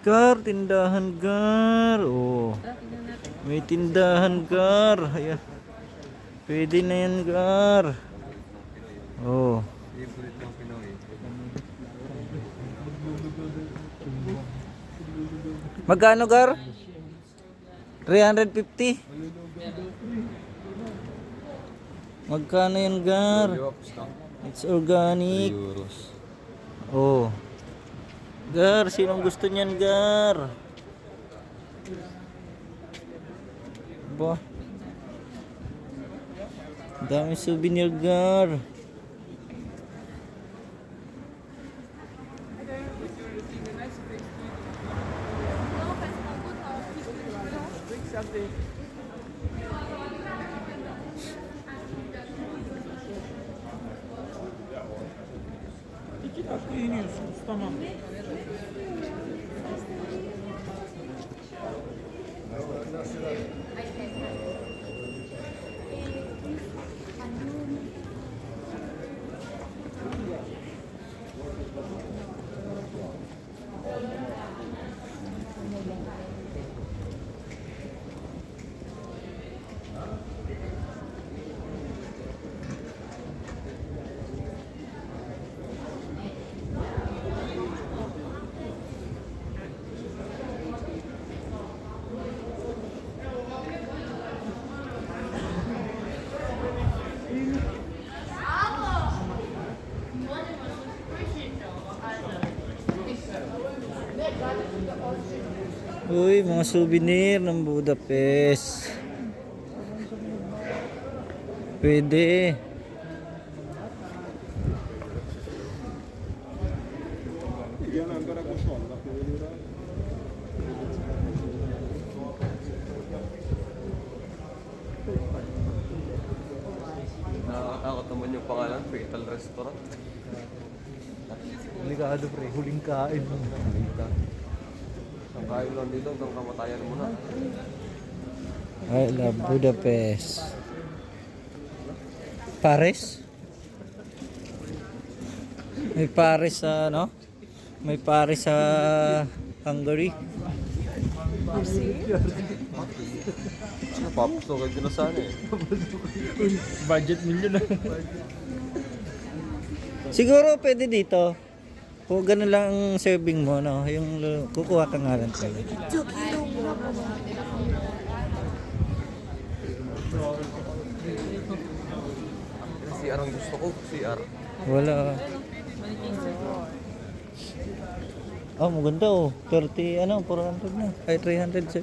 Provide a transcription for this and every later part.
Gar, tindahan gar. Oh. May tindahan gar. Ayan. Pwede na yan gar. Oh. Magkano gar? 350. Magkano yan gar? It's organic. Oh. Gar, sinong gusto niyan, Gar? Ba? Dami souvenir, Gar. Uy, mga souvenir ng Budapest. Pwede. Nakakatakot naman yung pangalan, Fatal Restaurant. Delikado pre, huling kain. Ang kain lang dito hanggang kamatayan mo na. I love Budapest. Paris? May Paris sa ano? May Paris sa Hungary. Kayo na sana eh. Budget million na. Siguro pwede dito. Kung ganun lang ang serving mo, no? Yung kukuha ka nga lang talaga. CR ang gusto ko, CR. Wala. Oh, maganda oh. 30, ano, 400 na. Ay, 300 siya.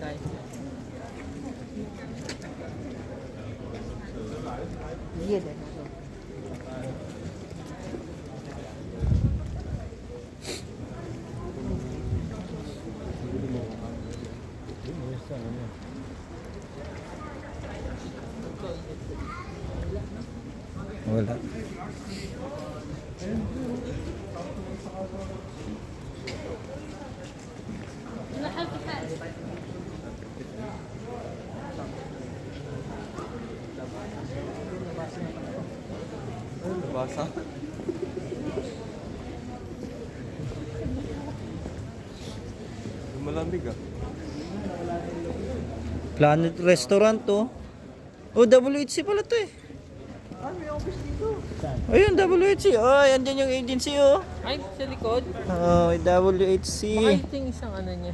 Wala. ولا Bahasa. Planet Restaurant to. Oh, WHC pala to eh. Ah, may office dito. Ayun, WHC. Oh, andyan yung agency oh. Ay, sa likod. Oh, WHC. Baka isang ano niya.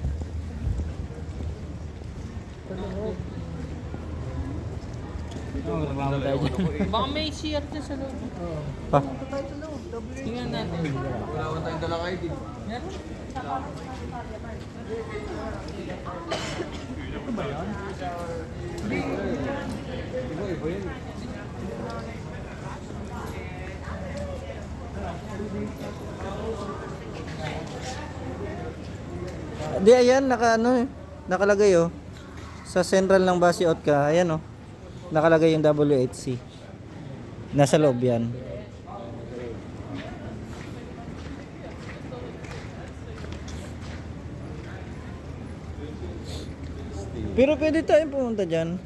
Baka may CR dyan sa loob. Pa. Tingnan natin. Wala ko tayong dalang ID. Meron? Iba, iba yun. Di, ayan, naka ano eh. Nakalagay oh. Sa central ng bus out ka, ayan oh. Nakalagay yung WHC. Nasa loob yan. Pero pwede tayong pumunta dyan.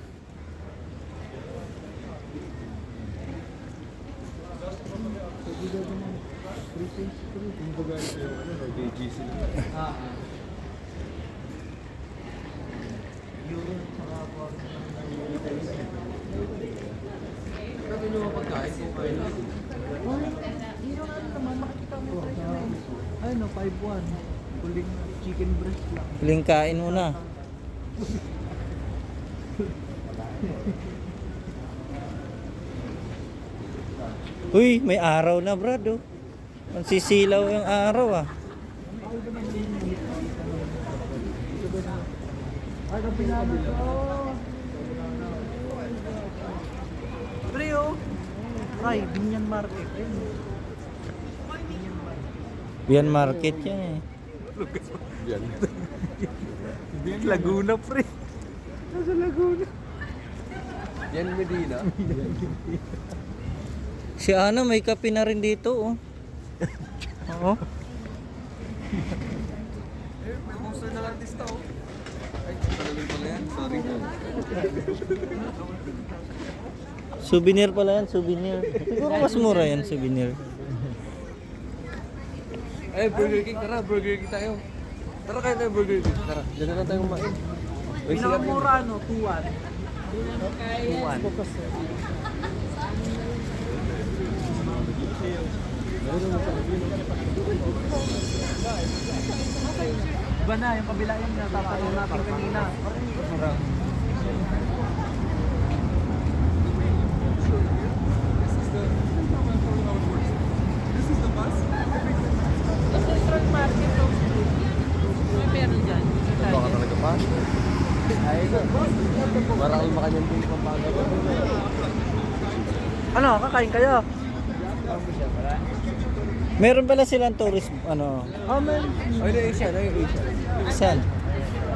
Ano, 5-1. Kuling chicken breast lang. Kuling kain muna. Uy, may araw na brad oh. Ang sisilaw yung araw ah. Pre, oh. Ay, Binyan Market. Ayun. Yan market yan eh. Yan. Laguna, pre. Nasa Laguna. Yan Medina. Si Ana may kape na rin dito oh. Oo. May monster na artista oh. Ay, pala yan. Sorry. Souvenir pala yan, souvenir. Siguro mas mura yan, souvenir. Ay, Burger King. Tara, Burger King tayo. Tara kayo tayo Burger King. Tara, dyan na lang tayo kumain. Pinakamura, ano, 2-1. 2-1. Iba na, yung kabila yung natatanong natin kanina. Central Market of May meron dyan. Baka talaga pa. Ay, Parang almakan yan din Pampanga. Ano, kakain kayo? Meron pala silang tourist, ano, Oh, man. Ay, na Asian. Ay, Asian. saan?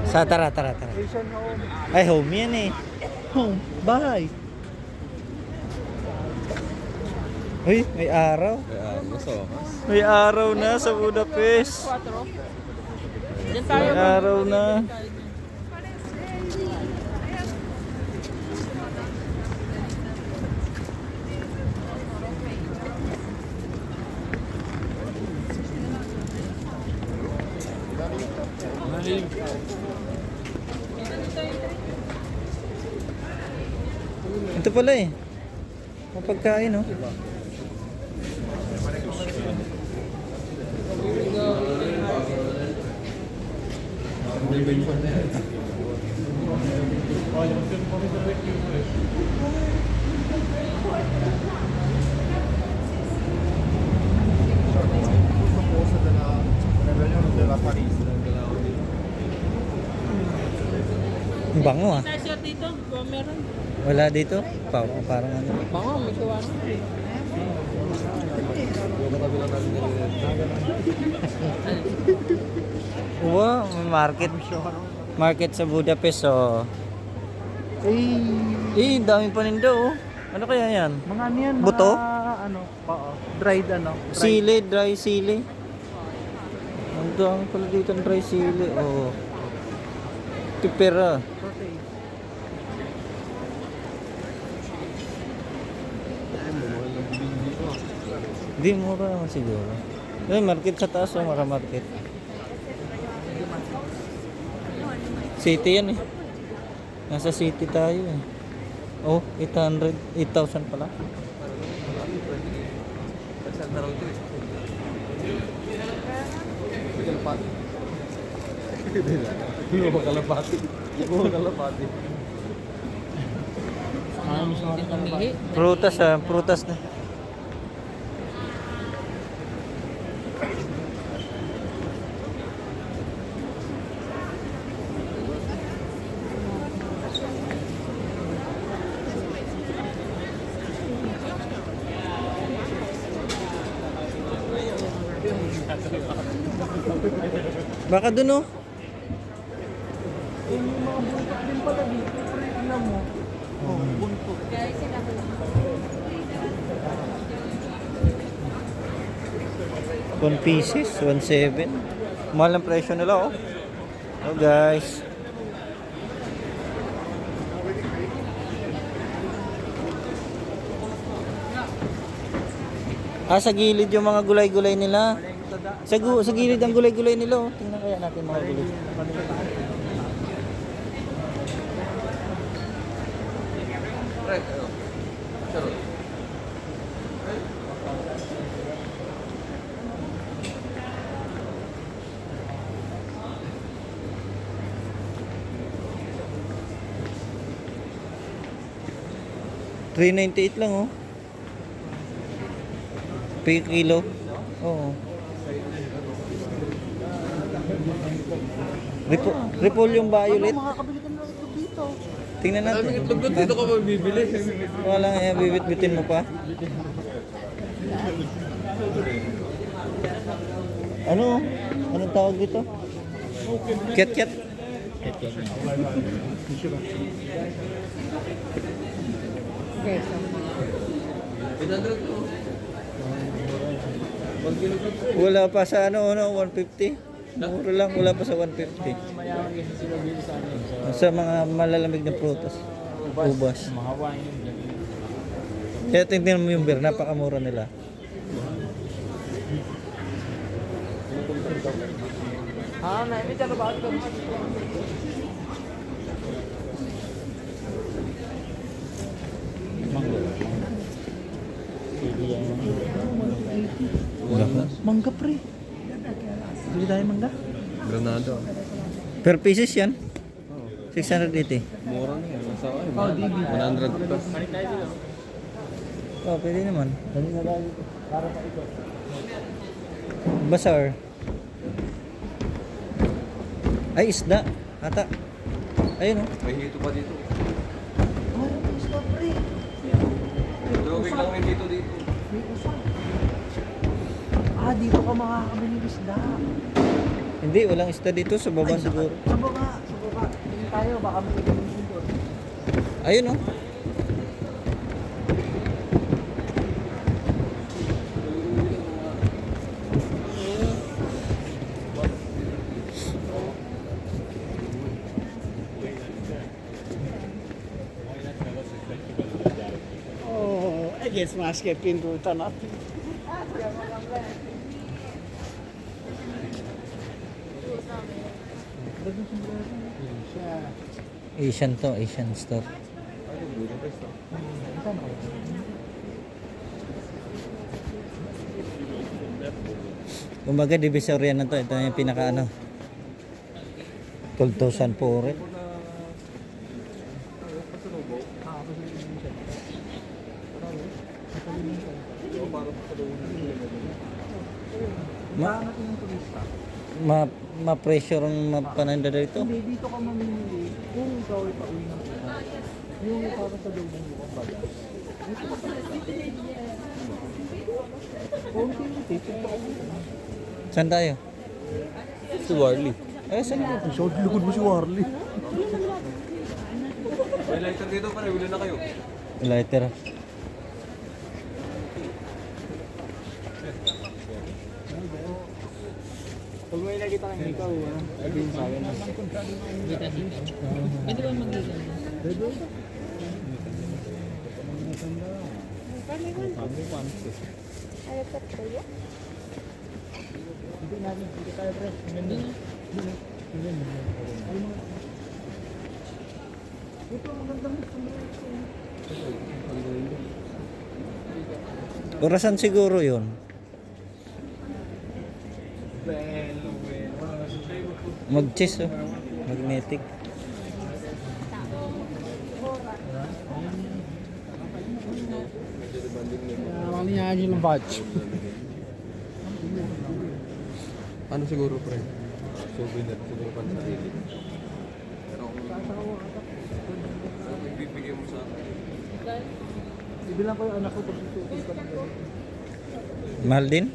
Sa tara, tara, tara. Asian home. Ay, home yan eh. Home. Bahay. Uy, may araw. May araw na sa Budapest. 4. Diyan tayo. May araw na. Ito pala eh. Mapagkain oh. Ang Bango ah. Sa sir dito, kung meron. Wala dito. Pa parang ano. Bango, may kuha na. Wow, may market. Market sa Budapest oh. Eh, Eh, dami pa nindo oh. Ano kaya yan? mga ano yan? Buto? Mga, ano, oo. Dried ano? Dried. Sili, dry sili. Ang dami pala dito ng dry sili. Oh. Tipera. Protein. Hindi, mura naman siguro. Eh, market sa taas oh, mara market. City yan eh. Nasa city tayo eh. Oh, 800, 8,000 pala. Rosa. Kalapati. Hindi mo kalapati. Umihi. Prutas ah, prutas na. Baka dun oh. Yung mga buntot din pala dito. Pre, tingnan mo. Oh, buntot. One pieces, 1.7. Mahal ang presyo nila oh. Oh guys. Ah, sa gilid yung mga gulay-gulay nila. Sa, gu- sa gilid ang gulay-gulay nila oh. Kaya natin mga. Right, ano? Charot. $398 lang oh. Per kilo. Oo. Repo, repol yung violet. Makakabili ka na ito dito. Tingnan natin. Daming itlog doon, dito ka mabibili. Wala nga, eh, bibit-bitin mo pa. Ano? Anong tawag dito? Ket-ket. Wala pa sa ano, ano, 150. Mura lang, wala pa sa 150. Mayaman kasi sila dito sa ano. Sa mga malalamig na prutas. Ubas. Mga wine. Kaya tingnan mo yung beer, napakamura nila. Ah, na, may talo ba? Mangga pre. Bili tayo mangga. Granada. Per pieces yan? 680. Mura na yan. Nasa ay, Oh, DB. 100 plus. Oh, pwede naman. Dali na dito. Para pa ito. Bazaar. Ay, isda. Ata. Ayun oh. May hito pa dito. May isda pre. Tubig lang dito dito. Ah, dito ka makakabili ng isda. Hindi, walang isda dito sa baba siguro. Sa baba, sa baba. Tingin tayo, baka may ibang doon. Ayun oh. Oh, I guess maske Asian to, Asian store. Kumbaga, divisoria na to. Ito yung pinaka ano. 12,000 po rin. Ma, ma, ma-pressure ang mapananda dito. Hindi, dito ka mamimili kung ikaw ay pauwi ng Pinas. Yung para sa lubong mo kang baga. Dito ka ka na. Saan tayo? Si Warley. Eh, saan dito? Short likod mo si Warley. May lighter dito pare, wili na kayo. Lighter. Pag may nakita kang ikaw, ano, sabihin sa akin. Pwede ba mag-ilan? Hindi natin, hindi tayo pre. Magandang Orasan siguro yun. Mag-chess oh. Magnetic. Ano niya yung batch? Ano siguro pre? Souvenir siguro pa sa sarili. Pero kung ibibigay mo sa akin. Ibilang ko yung anak ko pag ng ganyan. Mahal din?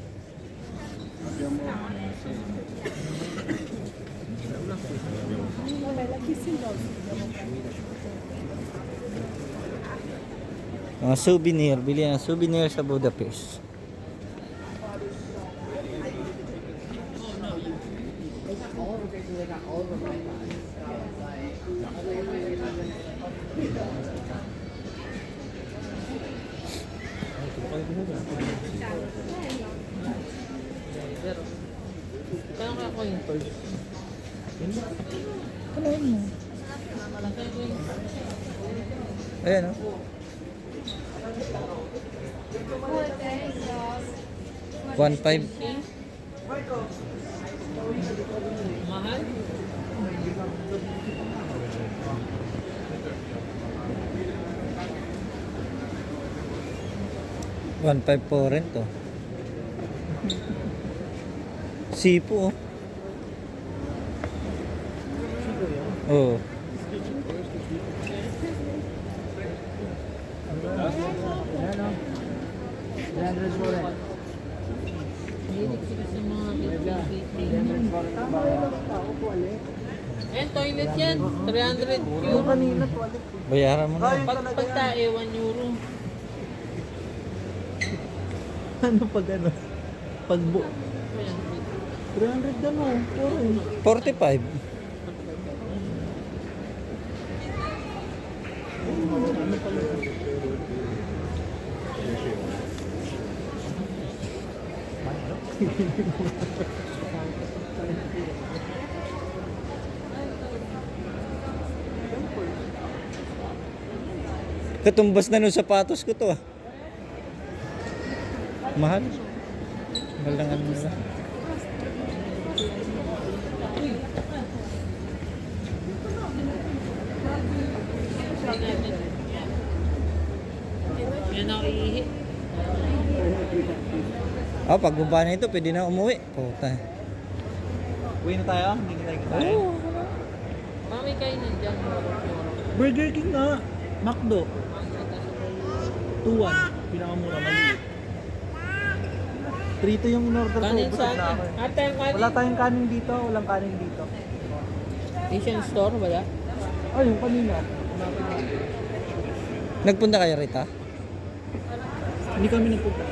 Mga souvenir, bili ng souvenir sa Budapest. Kaya kaya ko yung first. Ano yun mo? Kaya ko yung Ayan oh. One five. Mahal? One five po rin to. Sipo oh. Oo. Ayan o. 300 mo rin. Hilig sila sa mga Eh, toilet yan. 300 euro. kanina to, alit. Bayaran mo na. Pag pagtae, 1 euro. Ano pag ano? Pag bu... 300 gan mo. Puro 45. Katumbas na nung sapatos ko to ah. Mahal. Mahal lang ano nila. Yan iihi. Ah, pag baba na ito, pwede na umuwi. Puta. Uwi na tayo? Hindi na tayo kitayin. Oo. May kainin dyan. Burger King nga. McDo. 2-1. Pinakamura, maliit. Prito yung in-order ko. Kanin busog sa na ako akin. eh. Ate, ang kanin. Wala tayong kanin dito. Walang kanin dito. Asian store, wala? Ay, yung kanina. Nagpunta kayo rito? Hindi kami nagpunta.